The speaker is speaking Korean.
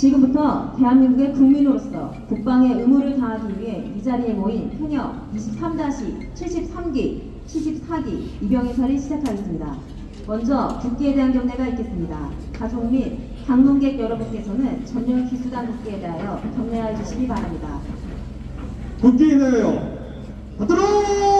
지금부터 대한민국의 국민으로서 국방의 의무를 다하기 위해 이 자리에 모인 현역 23-73기, 74기 이병희설이 시작하겠습니다. 먼저 국기에 대한 경례가 있겠습니다. 가족 및 방문객 여러분께서는 전용 기수단 국기에 대하여 경례하여 주시기 바랍니다. 국기에 대하여 받들어